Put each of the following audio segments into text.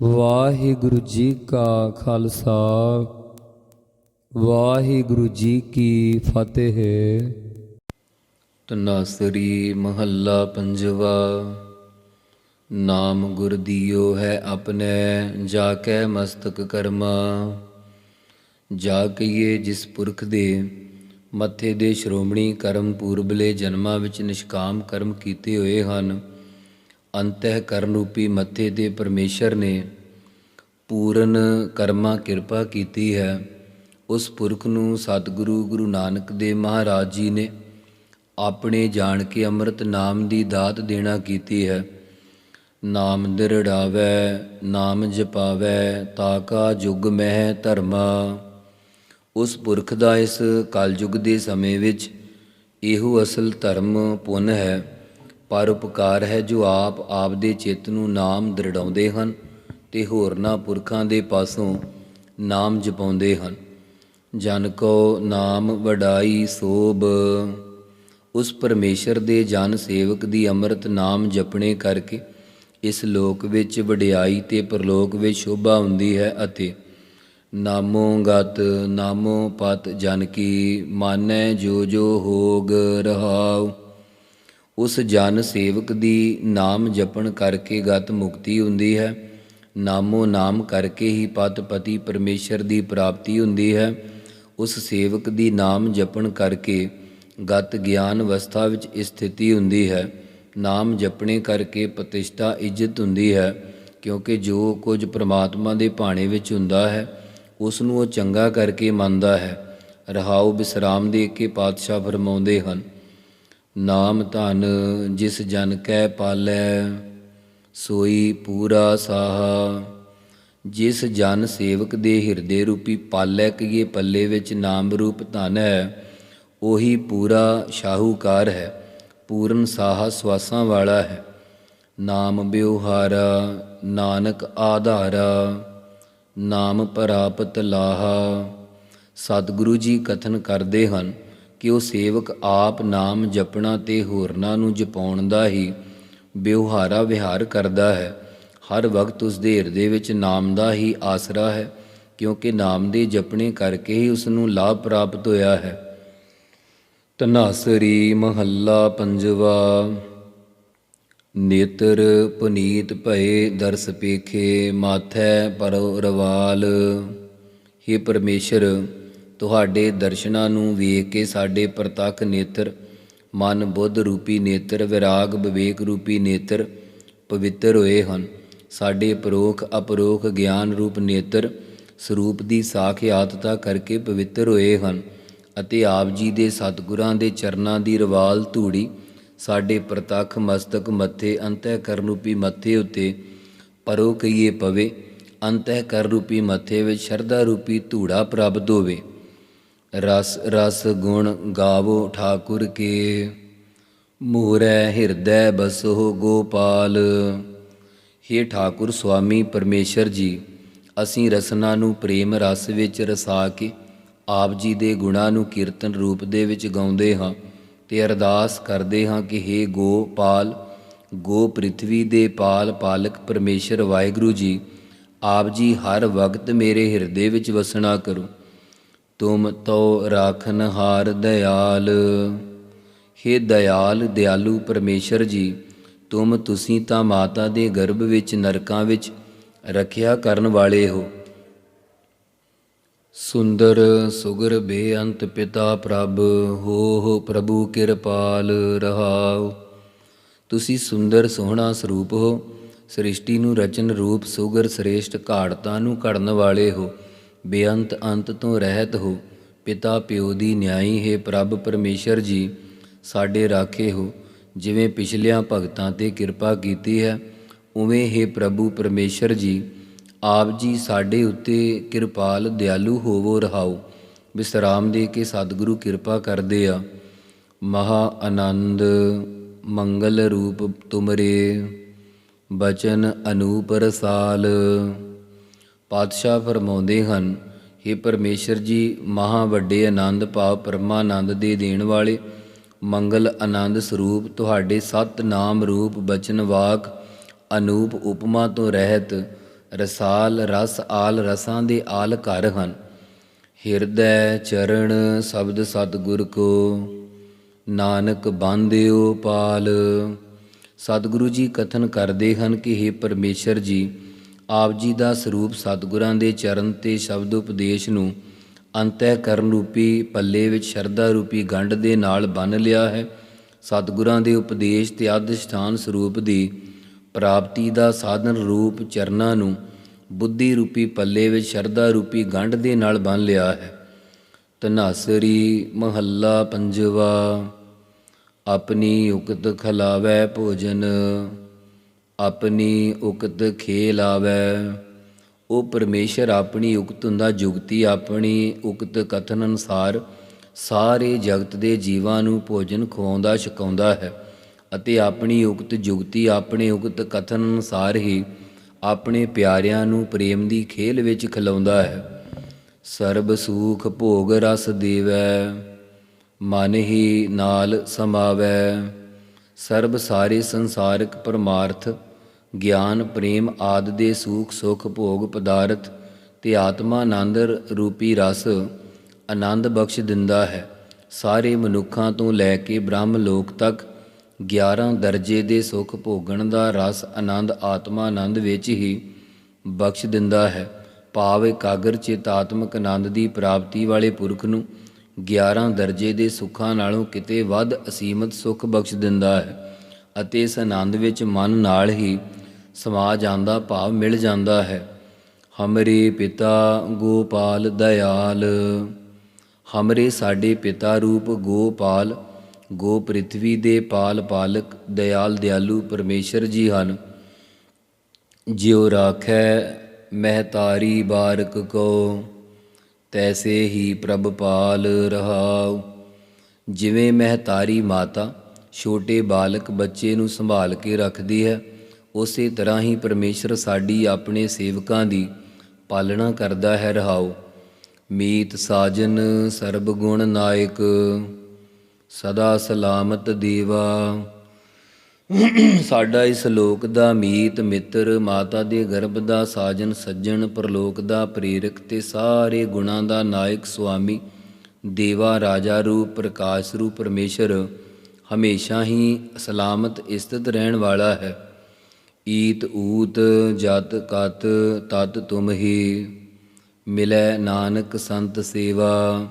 ਵਾਹਿਗੁਰੂ ਜੀ ਕਾ ਖਾਲਸਾ, ਵਾਹਿਗੁਰੂ ਜੀ ਕੀ ਫਤਿਹ। ਤਨਾਸਰੀ ਮਹੱਲਾ ਪੰਜਵਾ, ਨਾਮ ਗੁਰ ਦੀਓ ਹੈ ਆਪਣੇ, ਜਾ ਕੈ ਮਸਤਕ ਕਰਮਾ। ਜਾ ਕਈਏ ਜਿਸ ਪੁਰਖ ਦੇ ਮੱਥੇ ਦੇ ਸ਼੍ਰੋਮਣੀ ਕਰਮ ਪੂਰਬਲੇ ਜਨਮਾਂ ਵਿੱਚ ਨਿਸ਼ਕਾਮ ਕਰਮ ਕੀਤੇ ਹੋਏ ਹਨ ਅੰਤਹਿ ਕਰਨ ਰੂਪੀ ਮੱਥੇ ਤੇ ਪਰਮੇਸ਼ਰ ਨੇ ਪੂਰਨ ਕਰਮਾ ਕਿਰਪਾ ਕੀਤੀ ਹੈ। ਉਸ ਪੁਰਖ ਨੂੰ ਸਤਿਗੁਰੂ ਗੁਰੂ ਨਾਨਕ ਦੇਵ ਮਹਾਰਾਜ ਜੀ ਨੇ ਆਪਣੇ ਜਾਣ ਕੇ ਅੰਮ੍ਰਿਤ ਨਾਮ ਦੀ ਦਾਤ ਦੇਣਾ ਕੀਤੀ ਹੈ। ਨਾਮ ਦਿਰੜਾਵੈ ਨਾਮ ਜਪਾਵੈ ਤਾਕਾ ਜੁਗ ਮਹਿ ਧਰਮਾ। ਉਸ ਪੁਰਖ ਦਾ ਇਸ ਕਲਯੁਗ ਦੇ ਸਮੇਂ ਵਿੱਚ ਇਹੋ ਅਸਲ ਧਰਮ ਪੁੰਨ ਹੈ। ਪਰ ਉਪਕਾਰ ਹੈ ਜੋ ਆਪ ਆਪ ਦੇ ਚਿੱਤ ਨੂੰ ਨਾਮ ਦ੍ਰਿੜਾਉਂਦੇ ਹਨ ਤੇ ਹੋਰਨਾਂ ਪੁਰਖਾਂ ਦੇ ਪਾਸੋਂ ਨਾਮ ਜਪਾਉਂਦੇ ਹਨ। ਜਨ ਕੋ ਨਾਮ ਵਡਾਈ ਸੋਭ, ਉਸ ਪਰਮੇਸ਼ਰ ਦੇ ਜਨ ਸੇਵਕ ਦੀ ਅੰਮ੍ਰਿਤ ਨਾਮ ਜਪਣੇ ਕਰਕੇ ਇਸ ਲੋਕ ਵਿੱਚ ਵਡਿਆਈ ਤੇ ਪਰਲੋਕ ਵਿੱਚ ਸ਼ੋਭਾ ਹੁੰਦੀ ਹੈ ਅਤੇ ਨਾਮੋ ਗਤ, ਨਾਮੋ ਪਤ ਜਨ ਕੀ ਮਾਨੈ ਜੋ ਜੋ ਹੋਗ ਰਹਾਉ। ਉਸ ਜਨ ਸੇਵਕ ਦੀ ਨਾਮ ਜਪਣ ਕਰਕੇ ਗਤ ਮੁਕਤੀ ਹੁੰਦੀ ਹੈ। ਨਾਮੋ ਨਾਮ ਕਰਕੇ ਹੀ ਪਤ ਪਤੀ ਪਰਮੇਸ਼ਰ ਦੀ ਪ੍ਰਾਪਤੀ ਹੁੰਦੀ ਹੈ। ਉਸ ਸੇਵਕ ਦੀ ਨਾਮ ਜਪਣ ਕਰਕੇ ਗਤ ਗਿਆਨ ਅਵਸਥਾ ਵਿੱਚ ਸਥਿਤੀ ਹੁੰਦੀ ਹੈ। ਨਾਮ ਜਪਣੇ ਕਰਕੇ ਪ੍ਰਤਿਸ਼ਠਾ ਇੱਜ਼ਤ ਹੁੰਦੀ ਹੈ, ਕਿਉਂਕਿ ਜੋ ਕੁਝ ਪ੍ਰਮਾਤਮਾ ਦੇ ਭਾਣੇ ਵਿੱਚ ਹੁੰਦਾ ਹੈ, ਉਸ ਨੂੰ ਉਹ ਚੰਗਾ ਕਰਕੇ ਮੰਨਦਾ ਹੈ। ਰਹਾਉ ਬਿਸਰਾਮ ਦੇ ਕੇ ਪਾਤਸ਼ਾਹ ਫਰਮਾਉਂਦੇ ਹਨ ਨਾਮ ਧਨ ਜਿਸ ਜਨ ਕੈ ਪਾਲੈ, ਸੋਈ ਪੂਰਾ ਸਾਹਾ। ਜਿਸ ਜਨ ਸੇਵਕ ਦੇ ਹਿਰਦੇ ਰੂਪੀ ਪਾਲੈ, ਕਈਏ ਪੱਲੇ ਵਿੱਚ ਨਾਮ ਰੂਪ ਧਨ ਹੈ, ਉਹੀ ਪੂਰਾ ਸ਼ਾਹੂਕਾਰ ਹੈ, ਪੂਰਨ ਸਾਹਾ ਸਵਾਸਾਂ ਵਾਲਾ ਹੈ। ਨਾਮ ਬਿਵਹਾਰਾ ਨਾਨਕ ਆਧਾਰਾ, ਨਾਮ ਪ੍ਰਾਪਤ ਲਾਹਾ। ਸਤਿਗੁਰੂ ਜੀ ਕਥਨ ਕਰਦੇ ਹਨ ਕਿ ਉਹ ਸੇਵਕ ਆਪ ਨਾਮ ਜਪਣਾ ਤੇ ਹੋਰਨਾਂ ਨੂੰ ਜਪਾਉਣ ਦਾ ਹੀ ਵਿਵਹਾਰਾ ਵਿਹਾਰ ਕਰਦਾ ਹੈ। ਹਰ ਵਕਤ ਉਸ ਦੇ ਹਿਰਦੇ ਵਿੱਚ ਨਾਮ ਦਾ ਹੀ ਆਸਰਾ ਹੈ, ਕਿਉਂਕਿ ਨਾਮ ਦੇ ਜਪਣੇ ਕਰਕੇ ਹੀ ਉਸ ਨੂੰ ਲਾਭ ਪ੍ਰਾਪਤ ਹੋਇਆ ਹੈ। ਤਨਾਸਰੀ ਮਹੱਲਾ ਪੰਜਵਾ, ਨੇਤਰ ਪੁਨੀਤ ਭਏ ਦਰਸ ਪੇਖੇ, ਮਾਥੈ ਪਰੋ ਰਵਾਲ हे ਪਰਮੇਸ਼ਰ ਤੁਹਾਡੇ ਦਰਸ਼ਨਾਂ ਨੂੰ ਵੇਖ ਕੇ ਸਾਡੇ ਪ੍ਰਤੱਖ ਨੇਤਰ, ਮਨ ਬੁੱਧ ਰੂਪੀ ਨੇਤਰ, ਵਿਰਾਗ ਵਿਵੇਕ ਰੂਪੀ ਨੇਤਰ ਪਵਿੱਤਰ ਹੋਏ ਹਨ। ਸਾਡੇ ਪਰੋਖ ਅਪਰੋਖ ਗਿਆਨ ਰੂਪ ਨੇਤਰ ਸਰੂਪ ਦੀ ਸਾਖਿਆਤਤਾ ਕਰਕੇ ਪਵਿੱਤਰ ਹੋਏ ਹਨ ਅਤੇ ਆਪ ਜੀ ਦੇ ਸਤਿਗੁਰਾਂ ਦੇ ਚਰਨਾਂ ਦੀ ਰਵਾਲ ਧੂੜੀ ਸਾਡੇ ਪ੍ਰਤੱਖ ਮਸਤਕ ਮੱਥੇ ਅੰਤਹਿ ਰੂਪੀ ਮੱਥੇ ਉੱਤੇ ਪਰੋ ਕਈਏ ਪਵੇ ਅੰਤਹਿ ਕਰ ਰੂਪੀ ਮੱਥੇ ਵਿੱਚ ਸ਼ਰਧਾ ਰੂਪੀ ਧੂੜਾ ਪ੍ਰਾਪਤ ਹੋਵੇ ਰਸ ਰਸ ਗੁਣ ਗਾਵੋ ਠਾਕੁਰ ਕੇ। ਮੂਰੈ ਹਿਰਦੈ ਬਸੋ ਗੋਪਾਲ। हे ਠਾਕੁਰ ਸੁਆਮੀ ਪਰਮੇਸ਼ਰ ਜੀ, ਅਸੀਂ ਰਸਨਾ ਨੂੰ ਪ੍ਰੇਮ ਰਸ ਵਿੱਚ ਰਸਾ ਕੇ ਆਪ ਜੀ ਦੇ ਗੁਣਾਂ ਨੂੰ ਕੀਰਤਨ ਰੂਪ ਦੇ ਵਿੱਚ ਗਾਉਂਦੇ ਹਾਂ ਤੇ ਅਰਦਾਸ ਕਰਦੇ ਹਾਂ ਕਿ हे ਗੋਪਾਲ, ਗੋ ਪ੍ਰਿਥਵੀ ਦੇ ਪਾਲ ਪਾਲਕ ਪਰਮੇਸ਼ਰ ਵਾਹਿਗੁਰੂ ਜੀ, ਆਪ ਜੀ ਹਰ ਵਕਤ ਮੇਰੇ ਹਿਰਦੇ ਵਿੱਚ ਵਸਣਾ ਕਰੋ। ਤੁਮ ਤੋ ਰਾਖਨ ਹਾਰ ਦਇਆਲ। ਹੇ ਦਇਆਲ, ਦਿਆਲੂ ਪਰਮੇਸ਼ਰ ਜੀ, ਤੁਮ ਤੁਸੀਂ ਤਾਂ ਮਾਤਾ ਦੇ ਗਰਭ ਵਿੱਚ ਨਰਕਾਂ ਵਿੱਚ ਰੱਖਿਆ ਕਰਨ ਵਾਲੇ ਹੋ। ਸੁੰਦਰ ਸੁਗਰ ਬੇਅੰਤ ਪਿਤਾ ਪ੍ਰਭ ਹੋ ਹੋ ਪ੍ਰਭੂ ਕਿਰਪਾਲ ਰਹਾਉ। ਤੁਸੀਂ ਸੁੰਦਰ ਸੋਹਣਾ ਸਰੂਪ ਹੋ, ਸ੍ਰਿਸ਼ਟੀ ਨੂੰ ਰਚਨ ਰੂਪ ਸੁਗਰ ਸ੍ਰੇਸ਼ਟ ਘਾੜਤਾ ਨੂੰ ਘੜਨ ਵਾਲੇ ਹੋ। ਬੇਅੰਤ ਅੰਤ ਤੋਂ ਰਹਿਤ ਹੋ, ਪਿਤਾ ਪਿਓ ਦੀ ਨਿਆਈ ਹੈ ਪ੍ਰਭ ਪਰਮੇਸ਼ਰ ਜੀ, ਸਾਡੇ ਰਾਖੇ ਹੋ। ਜਿਵੇਂ ਪਿਛਲਿਆਂ ਭਗਤਾਂ ਤੇ ਕਿਰਪਾ ਕੀਤੀ ਹੈ, ਉਵੇਂ ਹੀ ਪ੍ਰਭੂ ਪਰਮੇਸ਼ਰ ਜੀ, ਆਪ ਜੀ ਸਾਡੇ ਉੱਤੇ ਕਿਰਪਾਲ ਦਿਆਲੂ ਹੋਵੋ ਰਹਾਓ। ਵਿਸਰਾਮ ਦੇ ਕੇ ਸਤਿਗੁਰੂ ਕਿਰਪਾ ਕਰਦੇ ਆ। ਮਹਾ ਆਨੰਦ ਮੰਗਲ ਰੂਪ ਤੁਮਰੇ, ਬਚਨ ਅਨੂਪ ਰਸਾਲ। ਪਾਤਸ਼ਾਹ ਫਰਮਾਉਂਦੇ ਹਨ हे ਪਰਮੇਸ਼ਰ ਜੀ, ਮਹਾ ਵੱਡੇ ਆਨੰਦ ਭਾਵ ਪਰਮਾਨੰਦ ਦੇ ਦੇਣ ਵਾਲੇ, ਮੰਗਲ ਆਨੰਦ ਸਰੂਪ ਤੁਹਾਡੇ ਸਤ ਨਾਮ ਰੂਪ ਬਚਨ ਵਾਕ ਅਨੂਪ ਉਪਮਾ ਤੋਂ ਰਹਿਤ, ਰਸਾਲ ਰਸ ਆਲ ਰਸਾਂ ਦੇ ਆਲ ਘਰ ਹਨ। ਹਿਰਦੈ ਚਰਨ ਸ਼ਬਦ ਸਤਿਗੁਰ ਕੋ, ਨਾਨਕ ਬਾਂਧਿਓ ਪਾਲ। ਸਤਿਗੁਰੂ ਜੀ ਕਥਨ ਕਰਦੇ ਹਨ ਕਿ हे ਪਰਮੇਸ਼ਰ ਜੀ ਆਪ ਜੀ ਦਾ ਸਰੂਪ ਸਤਿਗੁਰਾਂ ਦੇ ਚਰਨ ਤੇ ਸ਼ਬਦ ਉਪਦੇਸ਼ ਨੂੰ ਅੰਤःਕਰਨ ਰੂਪੀ ਪੱਲੇ ਵਿੱਚ ਸ਼ਰਧਾ ਰੂਪੀ ਗੰਢ ਦੇ ਨਾਲ ਬੰਨ ਲਿਆ ਹੈ। ਸਤਿਗੁਰਾਂ ਦੇ ਉਪਦੇਸ਼ ਤੇ ਅਧਿਸ਼ਠਾਨ ਸਰੂਪ ਦੀ ਪ੍ਰਾਪਤੀ ਦਾ ਸਾਧਨ ਰੂਪ ਚਰਨਾਂ ਨੂੰ ਬੁੱਧੀ ਰੂਪੀ ਪੱਲੇ ਵਿੱਚ ਸ਼ਰਧਾ ਰੂਪੀ ਗੰਢ ਦੇ ਨਾਲ ਬੰਨ ਲਿਆ ਹੈ। ਤਨਾਸਰੀ ਮਹੱਲਾ ਪੰਜਵਾ, ਆਪਣੀ ਉਕਤ ਖਲਾਵੈ ਭੋਜਨ। ਆਪਣੀ ਉਕਤ ਖੇਲ ਆਵੈ। ਉਹ ਪਰਮੇਸ਼ਰ ਆਪਣੀ ਉਕਤ ਹੁੰਦਾ, ਜੁਗਤੀ ਆਪਣੀ ਉਕਤ ਕਥਨ ਅਨੁਸਾਰ ਸਾਰੇ ਜਗਤ ਦੇ ਜੀਵਾਂ ਨੂੰ ਭੋਜਨ ਖਵਾਉਂਦਾ, ਛਕਾਉਂਦਾ ਹੈ ਅਤੇ ਆਪਣੀ ਉਕਤ ਜੁਗਤੀ, ਆਪਣੇ ਉਕਤ ਕਥਨ ਅਨੁਸਾਰ ਹੀ ਆਪਣੇ ਪਿਆਰਿਆਂ ਨੂੰ ਪ੍ਰੇਮ ਦੀ ਖੇਲ ਵਿੱਚ ਖਿਲਾਉਂਦਾ ਹੈ। ਸਰਬ ਸੂਖ ਭੋਗ ਰਸ ਦੇਵੈ, ਮਨ ਹੀ ਨਾਲ ਸਮਾਵੈ। ਸਰਬ ਸਾਰੇ ਸੰਸਾਰਿਕ ਪਰਮਾਰਥ, ਗਿਆਨ, ਪ੍ਰੇਮ ਆਦ ਦੇ ਸੂਖ ਸੁਖ ਭੋਗ ਪਦਾਰਥ ਤੇ ਆਤਮਾ ਆਨੰਦ ਰੂਪੀ ਰਸ ਆਨੰਦ ਬਖਸ਼ ਦਿੰਦਾ ਹੈ। ਸਾਰੇ ਮਨੁੱਖਾਂ ਤੋਂ ਲੈ ਕੇ ਬ੍ਰਹਮ ਲੋਕ ਤੱਕ 11 ਦਰਜੇ ਦੇ ਸੁਖ ਭੋਗਣ ਦਾ ਰਸ ਆਨੰਦ ਆਤਮਾ ਆਨੰਦ ਵਿੱਚ ਹੀ ਬਖਸ਼ ਦਿੰਦਾ ਹੈ। ਭਾਵ ਇਕਾਗਰ ਚਿਤ ਆਤਮਕ ਆਨੰਦ ਦੀ ਪ੍ਰਾਪਤੀ ਵਾਲੇ ਪੁਰਖ ਨੂੰ 11 ਦਰਜੇ ਦੇ ਸੁੱਖਾਂ ਨਾਲੋਂ ਕਿਤੇ ਵੱਧ ਅਸੀਮਤ ਸੁੱਖ ਬਖਸ਼ ਦਿੰਦਾ ਹੈ ਅਤੇ ਇਸ ਆਨੰਦ ਵਿੱਚ ਮਨ ਨਾਲ ਹੀ ਸਮਾ ਜਾਂਦਾ ਭਾਵ ਮਿਲ ਜਾਂਦਾ ਹੈ। ਹਮਰੇ ਪਿਤਾ ਗੋਪਾਲ ਦਇਆਲ। ਹਮਰੇ ਸਾਡੇ ਪਿਤਾ ਰੂਪ ਗੋਪਾਲ। ਗੋ ਪ੍ਰਿਥਵੀ ਦੇ ਪਾਲ ਪਾਲਕ ਦਇਆਲ ਦਿਆਲੂ ਪਰਮੇਸ਼ਰ ਜੀ ਹਨ। ਜਿਉ ਰਾਖੈ ਮਹਿਤਾਰੀ ਬਾਰਕ ਕੋ ਤੈਸੇ ਹੀ ਪ੍ਰਭ ਪਾਲ ਰਹਾਉ। ਜਿਵੇਂ ਮਹਤਾਰੀ ਮਾਤਾ, ਛੋਟੇ ਬਾਲਕ ਬੱਚੇ ਨੂੰ ਸੰਭਾਲ ਕੇ ਰੱਖਦੀ ਹੈ, ਉਸੇ ਤਰ੍ਹਾਂ ਹੀ ਪਰਮੇਸ਼ਰ ਸਾਡੀ ਆਪਣੇ ਸੇਵਕਾਂ ਦੀ ਪਾਲਣਾ ਕਰਦਾ ਹੈ ਰਹਾਉ। ਮੀਤ ਸਾਜਨ ਸਰਬ ਗੁਣ ਨਾਇਕ, ਸਦਾ ਸਲਾਮਤ ਦੇਵਾ। ਸਾਡਾ ਇਸ ਲੋਕ ਦਾ ਮੀਤ ਮਿੱਤਰ, ਮਾਤਾ ਦੇ ਗਰਭ ਦਾ ਸਾਜਨ ਸੱਜਣ, ਪ੍ਰਲੋਕ ਦਾ ਪ੍ਰੇਰਕ ਤੇ ਸਾਰੇ ਗੁਣਾਂ ਦਾ ਨਾਇਕ ਸੁਆਮੀ, ਦੇਵਾ ਰਾਜਾ ਰੂਪ, ਪ੍ਰਕਾਸ਼ ਰੂਪ ਪਰਮੇਸ਼ਰ ਹਮੇਸ਼ਾ ਹੀ ਸਲਾਮਤ ਸਥਿਤ ਰਹਿਣ ਵਾਲਾ ਹੈ। ਈਤ, ਊਤ, ਜਤ, ਕਤ, ਤਤ ਤੁਮ ਹੀ ਮਿਲੈ ਨਾਨਕ ਸੰਤ ਸੇਵਾ।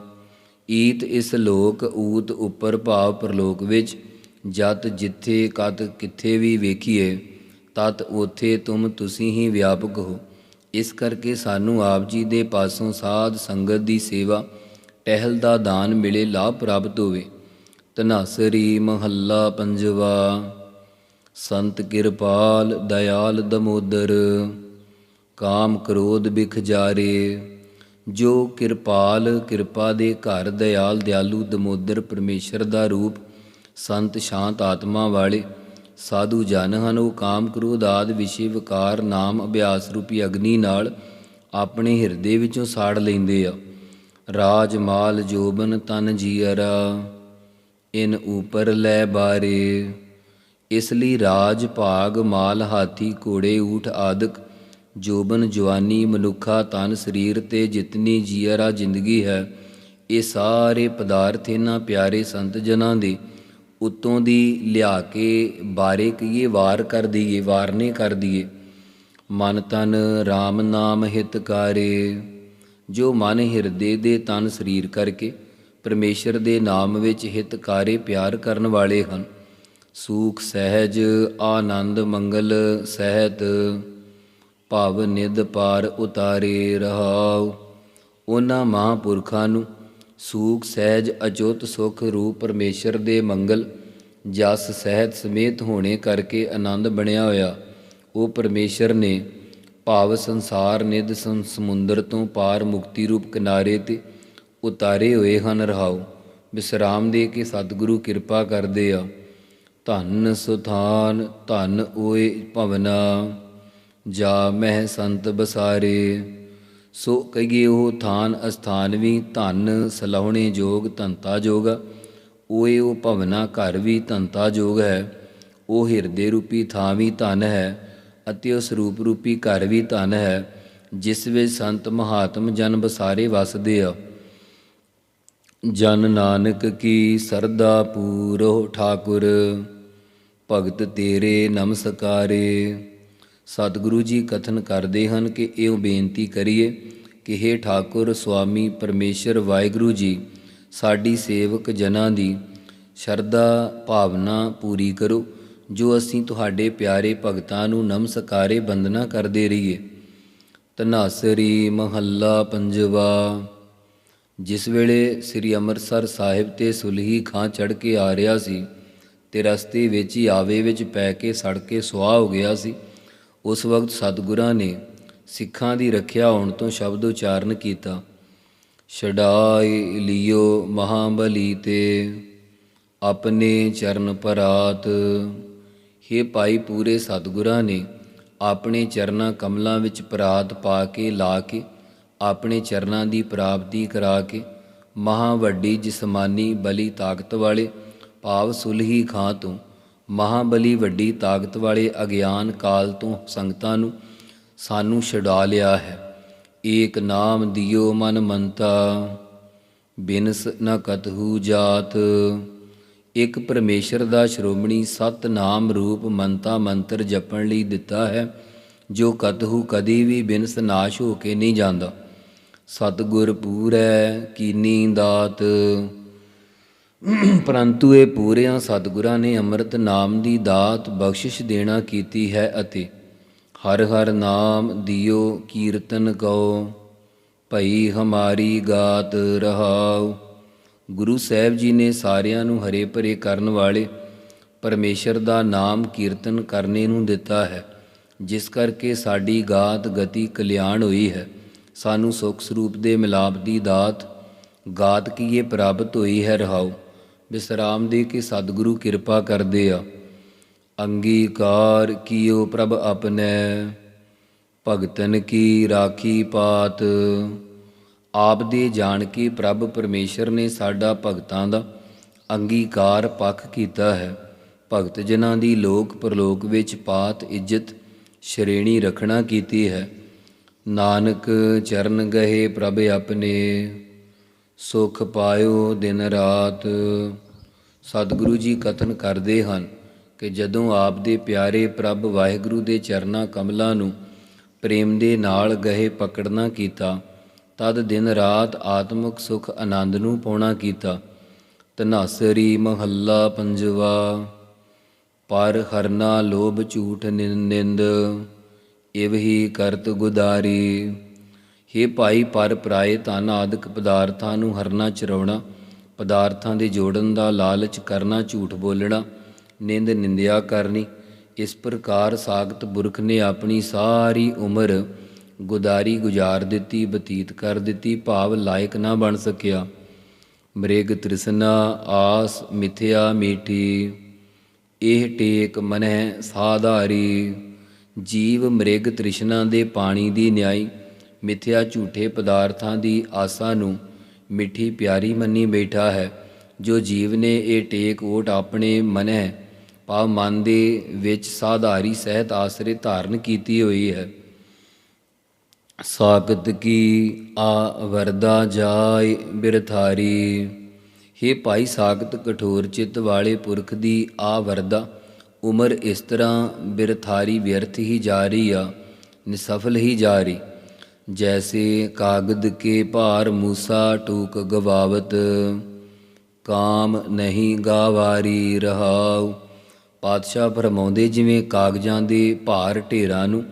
ਈਤ ਇਸ ਲੋਕ, ਊਤ ਉੱਪਰ ਭਾਵ ਪਰਲੋਕ ਵਿੱਚ ਜਤ ਜਿੱਥੇ ਕਤ ਕਿੱਥੇ ਵੀ ਵੇਖੀਏ ਤਤ ਉਥੇ ਤੁਮ ਤੁਸੀਂ ਹੀ ਵਿਆਪਕ ਹੋ। ਇਸ ਕਰਕੇ ਸਾਨੂੰ ਆਪ ਜੀ ਦੇ ਪਾਸੋਂ ਸਾਧ ਸੰਗਤ ਦੀ ਸੇਵਾ, ਟਹਿਲ ਦਾ ਦਾਨ ਮਿਲੇ, ਲਾਭ ਪ੍ਰਾਪਤ ਹੋਵੇ। ਤਨਾਸਰੀ ਮਹੱਲਾ ਪੰਜਵਾ, ਸੰਤ ਕਿਰਪਾਲ ਦਇਆਲ ਦਮੋਦਰ, ਕਾਮ ਕ੍ਰੋਧ ਬਿਖ ਜਾਰੇ। ਜੋ ਕਿਰਪਾਲ ਕਿਰਪਾ ਦੇ ਘਰ ਦਇਆਲ ਦਿਆਲੂ ਦਮੋਦਰ ਪਰਮੇਸ਼ਰ ਦਾ ਰੂਪ ਸੰਤ ਸ਼ਾਂਤ ਆਤਮਾ ਵਾਲੇ, ਸਾਧੂ ਜਨ ਹਨ, ਉਹ ਕਾਮ ਕ੍ਰੋਧ ਆਦ ਵਿਸ਼ੇ ਵਿਕਾਰ ਨਾਮ ਅਭਿਆਸ ਰੂਪੀ ਅਗਨੀ ਨਾਲ ਆਪਣੇ ਹਿਰਦੇ ਵਿੱਚੋਂ ਸਾੜ ਲੈਂਦੇ ਆ। ਰਾਜ ਮਾਲ ਜੋਬਨ ਤਨ ਜੀਅਰਾ, ਇਨ ਉਪਰ ਲੈ ਬਾਰੇ। ਇਸ ਲਈ ਰਾਜ ਭਾਗ ਮਾਲ ਹਾਥੀ ਘੋੜੇ ਊਠ ਆਦਿਕ, ਜੋਬਨ ਜਵਾਨੀ ਮਨੁੱਖਾ ਤਨ ਸਰੀਰ ਤੇ ਜਿਤਨੀ ਜੀਅਰਾ ਜ਼ਿੰਦਗੀ ਹੈ, ਇਹ ਸਾਰੇ ਪਦਾਰਥ ਇਹਨਾਂ ਪਿਆਰੇ ਸੰਤ ਜਨਾਂ ਦੇ ਉਤੋਂ ਦੀ ਲਿਆ ਕੇ ਬਾਰੇ ਕਹੀਏ, ਵਾਰ ਕਰ ਦਈਏ, ਵਾਰਨੇ ਕਰ ਦਈਏ। ਮਨ ਤਨ RAM ਨਾਮ ਹਿਤਕਾਰੇ ਜੋ ਮਨ ਹਿਰਦੇ ਦੇ ਤਨ ਸਰੀਰ ਕਰਕੇ, ਪਰਮੇਸ਼ਰ ਦੇ ਨਾਮ ਵਿੱਚ ਹਿਤਕਾਰੇ ਪਿਆਰ ਕਰਨ ਵਾਲੇ ਹਨ। ਸੂਖ, ਸਹਿਜ, ਆਨੰਦ, ਮੰਗਲ, ਸਹਿਤ, ਭਵ ਨਿਦ ਪਾਰ ਉਤਾਰੇ ਰਹਾਉ। ਉਹਨਾਂ ਮਹਾਂਪੁਰਖਾਂ ਨੂੰ ਸੂਖ, ਸਹਿਜ, ਅਜੋਤ, ਸੁਖ ਰੂਪ ਪਰਮੇਸ਼ਰ ਦੇ ਮੰਗਲ ਜਸ ਸਹਿਤ ਸਮੇਤ ਹੋਣੇ ਕਰਕੇ ਆਨੰਦ ਬਣਿਆ ਹੋਇਆ। ਉਹ ਪਰਮੇਸ਼ਰ ਨੇ ਭਾਵ ਸੰਸਾਰ ਨਿਦ ਸਮੁੰਦਰ ਤੋਂ ਪਾਰ ਮੁਕਤੀ ਰੂਪ ਕਿਨਾਰੇ ਤੇ ਉਤਾਰੇ ਹੋਏ ਹਨ। ਰਹਾਉ ਵਿਸਰਾਮ ਦੇ ਕੇ ਸਤਿਗੁਰੂ ਕਿਰਪਾ ਕਰਦੇ ਆ। ਧੰਨ ਸੁਥਾਨ, ਧੰਨ ਓਏ ਭਵਨਾ, ਜਾ ਮਹਿ ਸੰਤ ਬਸਾਰੇ। ਸੋ ਕਹੀਏ ਉਹ ਥਾਨ ਅਸਥਾਨ ਵੀ ਧਨ ਸਲਾਹੁਣੇ ਜੋਗ ਧੰਤਾ ਜੋਗ। ਓਏ ਉਹ ਭਵਨਾ ਘਰ ਵੀ ਧੰਤਾ ਜੋਗ ਹੈ। ਉਹ ਹਿਰਦੇ ਰੂਪੀ ਥਾਂ ਵੀ ਧਨ ਹੈ ਅਤੇ ਉਸ ਰੂਪ ਰੂਪੀ ਘਰ ਵੀ ਧਨ ਹੈ। ਜਿਸ ਵਿੱਚ ਸੰਤ ਮਹਾਤਮ ਜਨ ਬਸਾਰੇ ਵਸਦੇ ਆ। ਜਨ ਨਾਨਕ ਕੀ ਸਰਦਾ ਪੂਰੋ ਠਾਕੁਰ, ਭਗਤ ਤੇਰੇ ਨਮਸਕਾਰੇ। ਸਤਿਗੁਰੂ ਜੀ ਕਥਨ ਕਰਦੇ ਹਨ ਕਿ ਇਹ ਬੇਨਤੀ ਕਰੀਏ ਕਿ हे ਠਾਕੁਰ ਸੁਆਮੀ ਪਰਮੇਸ਼ਰ ਵਾਹਿਗੁਰੂ ਜੀ, ਸਾਡੀ ਸੇਵਕ ਜਨਾਂ ਦੀ ਸ਼ਰਧਾ ਭਾਵਨਾ ਪੂਰੀ ਕਰੋ, ਜੋ ਅਸੀਂ ਤੁਹਾਡੇ ਪਿਆਰੇ ਭਗਤਾਂ ਨੂੰ ਨਮਸਕਾਰੇ ਬੰਦਨਾ ਕਰਦੇ ਰਹੀਏ। ਤਨਾਸਰੀ ਮਹੱਲਾ ਪੰਜਵਾ। ਜਿਸ ਵੇਲੇ ਸ੍ਰੀ ਅੰਮ੍ਰਿਤਸਰ ਸਾਹਿਬ ਤੇ ਸੁਲਹੀ ਖਾਂ ਚੜ ਕੇ ਆ ਰਿਹਾ ਸੀ, ਤੇ ਰਸਤੇ ਵਿੱਚ ਹੀ ਆਵੇ ਵਿੱਚ ਪੈ ਕੇ ਸੜ ਕੇ ਸੁਆਹ ਹੋ ਗਿਆ ਸੀ ਉਸ ਵਕਤ ਸਤਿਗੁਰਾਂ ਨੇ ਸਿੱਖਾਂ ਦੀ ਰੱਖਿਆ ਹੋਣ ਤੋਂ ਸ਼ਬਦ ਉਚਾਰਨ ਕੀਤਾ, ਛਡਾਈ ਲਿਓ ਮਹਾਬਲੀ ਤੇ, ਆਪਣੇ ਚਰਨ ਪਰਾਤ। हे ਭਾਈ ਪੂਰੇ ਸਤਿਗੁਰਾਂ ਨੇ ਆਪਣੇ ਚਰਨਾਂ ਕਮਲਾਂ ਵਿੱਚ ਪਰਾਤ ਪਾ ਕੇ, ਲਾ ਕੇ, ਆਪਣੇ ਚਰਨਾਂ ਦੀ ਪ੍ਰਾਪਤੀ ਕਰਾ ਕੇ, ਮਹਾ ਵੱਡੀ ਜਿਸਮਾਨੀ ਬਲੀ ਤਾਕਤ ਵਾਲੇ ਭਾਵ ਸੁਲਹੀ ਖਾਂ ਤੋਂ ਮਹਾਬਲੀ ਵੱਡੀ ਤਾਕਤ ਵਾਲੇ ਅਗਿਆਨ ਕਾਲ ਤੋਂ ਸੰਗਤਾਂ ਨੂੰ ਸਾਨੂੰ ਛਡਾ ਲਿਆ ਹੈ। ਏਕ ਨਾਮ ਦਿਓ ਮਨ ਮੰਤਾ, ਬਿਨਸ ਨ ਕਤਹੂ ਜਾਤ। ਇੱਕ ਪਰਮੇਸ਼ਰ ਦਾ ਸ਼੍ਰੋਮਣੀ ਸਤ ਨਾਮ ਰੂਪ ਮੰਤਾ ਮੰਤਰ ਜਪਣ ਲਈ ਦਿੱਤਾ ਹੈ, ਜੋ ਕਤਹੂ ਕਦੀ ਵੀ ਬਿਨਸ ਨਾਸ਼ ਹੋ ਕੇ ਨਹੀਂ ਜਾਂਦਾ। ਸਤਗੁਰ ਪੂਰੈ ਕੀਨੀ ਦਾਤ ਪਰੰਤੂ ਇਹ ਪੂਰਿਆਂ ਸਤਿਗੁਰਾਂ ਨੇ ਅੰਮ੍ਰਿਤ ਨਾਮ ਦੀ ਦਾਤ ਬਖਸ਼ਿਸ਼ ਦੇਣਾ ਕੀਤੀ ਹੈ ਅਤੇ ਹਰ ਹਰ ਨਾਮ ਦਿਓ, ਕੀਰਤਨ ਕਉ, ਭਈ ਹਮਾਰੀ ਗਾਤ ਰਹਾਉ। ਗੁਰੂ ਸਾਹਿਬ ਜੀ ਨੇ ਸਾਰਿਆਂ ਨੂੰ ਹਰੇ ਭਰੇ ਕਰਨ ਵਾਲੇ ਪਰਮੇਸ਼ਰ ਦਾ ਨਾਮ ਕੀਰਤਨ ਕਰਨੇ ਨੂੰ ਦਿੱਤਾ ਹੈ, ਜਿਸ ਕਰਕੇ ਸਾਡੀ ਗਾਤ ਗਤੀ ਕਲਿਆਣ ਹੋਈ ਹੈ। ਸਾਨੂੰ ਸੁਖ ਸਰੂਪ ਦੇ ਮਿਲਾਪ ਦੀ ਦਾਤ ਗਾਤ ਕੀਏ ਪ੍ਰਾਪਤ ਹੋਈ ਹੈ, ਰਹਾਉ। ਵਿਸਰਾਮ ਦੀ ਕਿ ਸਤਿਗੁਰੂ ਕਿਰਪਾ ਕਰਦੇ ਆ। ਅੰਗੀਕਾਰ ਕੀਓ ਪ੍ਰਭ ਆਪਣੇ। ਭਗਤਨ ਕੀ ਰਾਖੀ ਪਾਤ। ਆਪ ਦੇ ਜਾਣ ਕੇ ਪ੍ਰਭ ਪਰਮੇਸ਼ਰ ਨੇ ਸਾਡਾ ਭਗਤਾਂ ਦਾ ਅੰਗੀਕਾਰ ਪੱਖ ਕੀਤਾ ਹੈ। ਭਗਤ ਜਨਾਂ ਦੀ ਲੋਕ ਪਰਲੋਕ ਵਿੱਚ ਪਾਤ ਇੱਜ਼ਤ ਸ਼੍ਰੇਣੀ ਰੱਖਣਾ ਕੀਤੀ ਹੈ। ਨਾਨਕ ਚਰਨ ਗਏ ਪ੍ਰਭ ਆਪਣੇ। ਸੁਖ ਪਾਇਓ ਦਿਨ ਰਾਤ। ਸਤਿਗੁਰੂ ਜੀ ਕਥਨ ਕਰਦੇ ਹਨ ਕਿ ਜਦੋਂ ਆਪ ਦੇ ਪਿਆਰੇ ਪ੍ਰਭ ਵਾਹਿਗੁਰੂ ਦੇ ਚਰਨਾਂ ਕਮਲਾਂ ਨੂੰ ਪ੍ਰੇਮ ਦੇ ਨਾਲ ਗਹੇ ਪਕੜਨਾ ਕੀਤਾ, ਤਦ ਦਿਨ ਰਾਤ ਆਤਮਿਕ ਸੁਖ ਆਨੰਦ ਨੂੰ ਪਾਉਣਾ ਕੀਤਾ। ਤਨਾਸਰੀ ਮਹੱਲਾ ਪੰਜਵਾ, ਪਰ ਹਰਨਾ ਲੋਭ ਝੂਠ ਨਿੰ- ਨਿੰਦ, ਇਵਹੀ ਕਰਤ ਗੁਦਾਰੀ। हे ਭਾਈ, ਪਰ ਪਰਾਏ ਧਨ ਆਦਿਕ ਪਦਾਰਥਾਂ ਨੂੰ ਹਰਨਾ ਚਰਾਉਣਾ ਪਦਾਰਥਾਂ ਦੇ ਜੋੜਨ ਦਾ ਲਾਲਚ ਕਰਨਾ, ਝੂਠ ਬੋਲਣਾ, ਨਿੰਦ ਨਿੰਦਿਆ ਕਰਨੀ, ਇਸ ਪ੍ਰਕਾਰ ਸਾਖਤ ਪੁਰਖ ਨੇ ਆਪਣੀ ਸਾਰੀ ਉਮਰ ਗੁਦਾਰੀ ਗੁਜ਼ਾਰ ਦਿੱਤੀ, ਬਤੀਤ ਕਰ ਦਿੱਤੀ, ਭਾਵ ਲਾਇਕ ਨਾ ਬਣ ਸਕਿਆ। ਮ੍ਰਿਗ ਤ੍ਰਿਸ਼ਨਾ, ਆਸ ਮਿਥਿਆ ਮੀਠੀ, ਇਹ ਟੇਕ ਮਨਹਿ ਸਾਧਾਰੀ। ਜੀਵ ਮ੍ਰਿਗ ਤ੍ਰਿਸ਼ਨਾ ਦੇ ਪਾਣੀ ਦੀ ਨਿਆਈ, ਮਿਥਿਆ ਝੂਠੇ ਪਦਾਰਥਾਂ ਦੀ ਆਸਾ ਨੂੰ ਮਿੱਠੀ ਪਿਆਰੀ ਮੰਨੀ ਬੈਠਾ ਹੈ, ਜੋ ਜੀਵ ਨੇ ਇਹ ਟੇਕ ਓਟ ਆਪਣੇ ਮਨਹਿ, ਭਾਵ ਮਨ ਦੇ ਵਿੱਚ ਸਾਧਾਰੀ ਸਹਿਤ ਆਸਰੇ ਧਾਰਨ ਕੀਤੀ ਹੋਈ ਹੈ। ਸਾਕਤ ਕੀ ਆ ਵਰਦਾ ਜਾਏ ਬਿਰਥਾਰੀ। हे ਭਾਈ ਸਾਕਤ ਕਠੋਰ ਚਿੱਤ ਵਾਲੇ ਪੁਰਖ ਦੀ ਆ ਵਰਦਾ, ਉਮਰ ਇਸ ਤਰ੍ਹਾਂ ਬਿਰਥਾਰੀ ਵਿਅਰਥ ਹੀ ਜਾ ਰਹੀ ਆ, ਨਿਸਫਲ ਹੀ ਜਾ ਰਹੀ। ਜੈਸੇ ਕਾਗਦ ਕੇ ਭਾਰ ਮੂਸਾ ਟੂਕ ਗਵਾਵਤ, ਕਾਮ ਨਹੀਂ ਗਾਵਾਰੀ ਰਹਾਉ। ਪਾਤਸ਼ਾਹ ਫਰਮਾਉਂਦੇ ਜਿਵੇਂ ਕਾਗਜ਼ਾਂ ਦੇ ਭਾਰ ਢੇਰਾਂ ਨੂੰ,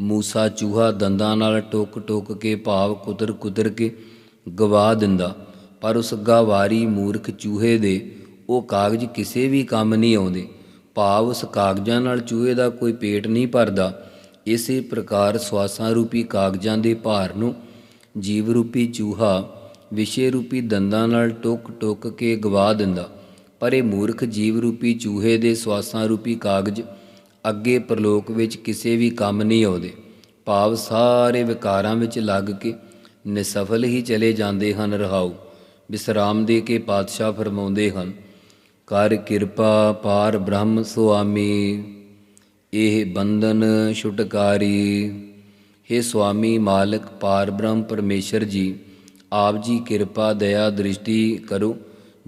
ਮੂਸਾ ਚੂਹਾ ਦੰਦਾਂ ਨਾਲ ਟੋਕ ਟੋਕ ਕੇ ਭਾਵ ਕੁਤਰ ਕੁਤਰ ਕੇ ਗਵਾ ਦਿੰਦਾ। ਪਰ ਉਸ ਗਾਵਾਰੀ ਮੂਰਖ ਚੂਹੇ ਦੇ ਉਹ ਕਾਗਜ਼ ਕਿਸੇ ਵੀ ਕੰਮ ਨਹੀਂ ਆਉਂਦੇ। ਭਾਵ ਉਸ ਕਾਗਜ਼ਾਂ ਨਾਲ ਚੂਹੇ ਦਾ ਕੋਈ ਪੇਟ ਨਹੀਂ ਭਰਦਾ। ਇਸੇ ਪ੍ਰਕਾਰ ਸਵਾਸਾਂ ਰੂਪੀ ਕਾਗਜ਼ਾਂ ਦੇ ਭਾਰ ਨੂੰ ਜੀਵ ਰੂਪੀ ਚੂਹਾ ਵਿਸ਼ੇ ਰੂਪੀ ਦੰਦਾਂ ਨਾਲ ਟੁੱਕ ਟੁੱਕ ਕੇ ਗਵਾ ਦਿੰਦਾ, ਪਰ ਇਹ ਮੂਰਖ ਜੀਵ ਰੂਪੀ ਚੂਹੇ ਦੇ ਸਵਾਸਾਂ ਰੂਪੀ ਕਾਗਜ਼ ਅੱਗੇ ਪ੍ਰਲੋਕ ਵਿੱਚ ਕਿਸੇ ਵੀ ਕੰਮ ਨਹੀਂ ਆਉਂਦੇ। ਭਾਵ ਸਾਰੇ ਵਿਕਾਰਾਂ ਵਿੱਚ ਲੱਗ ਕੇ ਨਿਸਫਲ ਹੀ ਚਲੇ ਜਾਂਦੇ ਹਨ ਰਹਾਉ ਵਿਸਰਾਮ ਦੇ ਕੇ ਪਾਤਸ਼ਾਹ ਫਰਮਾਉਂਦੇ ਹਨ, ਕਰ ਕਿਰਪਾ ਪਾਰ ਬ੍ਰਹਮ ਸੁਆਮੀ। ਇਹ ਬੰਧਨ ਛੁਟਕਾਰੀ। हे ਸੁਆਮੀ ਮਾਲਕ, ਪਾਰ ਬ੍ਰਹਮ ਪਰਮੇਸ਼ਰ ਜੀ, ਆਪ ਜੀ ਕਿਰਪਾ, ਦਇਆ, ਦ੍ਰਿਸ਼ਟੀ ਕਰੋ।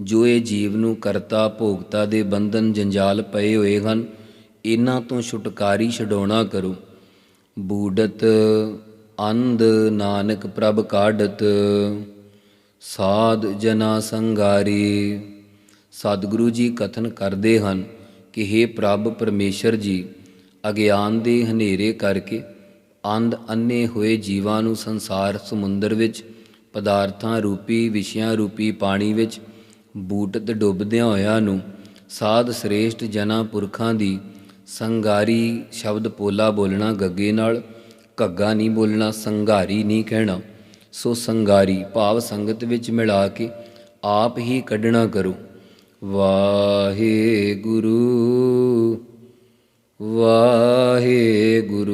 ਜੋ ਇਹ ਜੀਵ ਨੂੰ ਕਰਤਾ, ਭੋਗਤਾ ਦੇ ਬੰਧਨ ਜੰਜਾਲ ਪਏ ਹੋਏ ਹਨ, ਇਹਨਾਂ ਤੋਂ ਛੁਟਕਾਰੀ ਛਡਾਉਣਾ ਕਰੋ। ਬੂਡਤ ਅੰਧ ਨਾਨਕ ਪ੍ਰਭ ਕਾਢਤ, ਸਾਧ ਜਨਾ ਸੰਗਾਰੀ। ਸਤਿਗੁਰੂ ਜੀ ਕਥਨ ਕਰਦੇ ਹਨ ਕਿ हे ਪ੍ਰਭ ਪਰਮੇਸ਼ਰ ਜੀ ਅਗਿਆਨ ਦੇ ਹਨੇਰੇ ਕਰਕੇ ਅੰਧ ਅੰਨੇ ਹੋਏ ਜੀਵਾਂ ਨੂੰ ਸੰਸਾਰ ਸਮੁੰਦਰ ਵਿੱਚ, ਪਦਾਰਥਾਂ ਰੂਪੀ, ਵਿਸ਼ਿਆਂ ਰੂਪੀ ਪਾਣੀ ਵਿੱਚ ਬੂਟਤ ਡੁੱਬਦਿਆਂ ਹੋਇਆਂ ਨੂੰ ਸਾਧ ਸ੍ਰੇਸ਼ਟ ਜਨਾ ਪੁਰਖਾਂ ਦੀ ਸੰਗਾਰੀ ਸ਼ਬਦ ਪੋਲਾ ਬੋਲਣਾ ਗੱਗੇ ਨਾਲ, ਘੱਗਾ ਨਹੀਂ ਬੋਲਣਾ, ਸੰਘਾਰੀ ਨਹੀਂ ਕਹਿਣਾ। ਸੋ ਸੰਗਾਰੀ ਭਾਵ ਸੰਗਤ ਵਿੱਚ ਮਿਲਾ ਕੇ ਆਪ ਹੀ ਕੱਢਣਾ ਕਰੋ। ਵਾਹਿਗੁਰੂ ਵਾਹਿਗੁਰੂ। ਵਾਹਿਗੁਰੂ।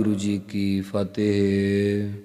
ਵਾਹਿਗੁਰੂ ਜੀ ਕੀ ਫਤਿਹ।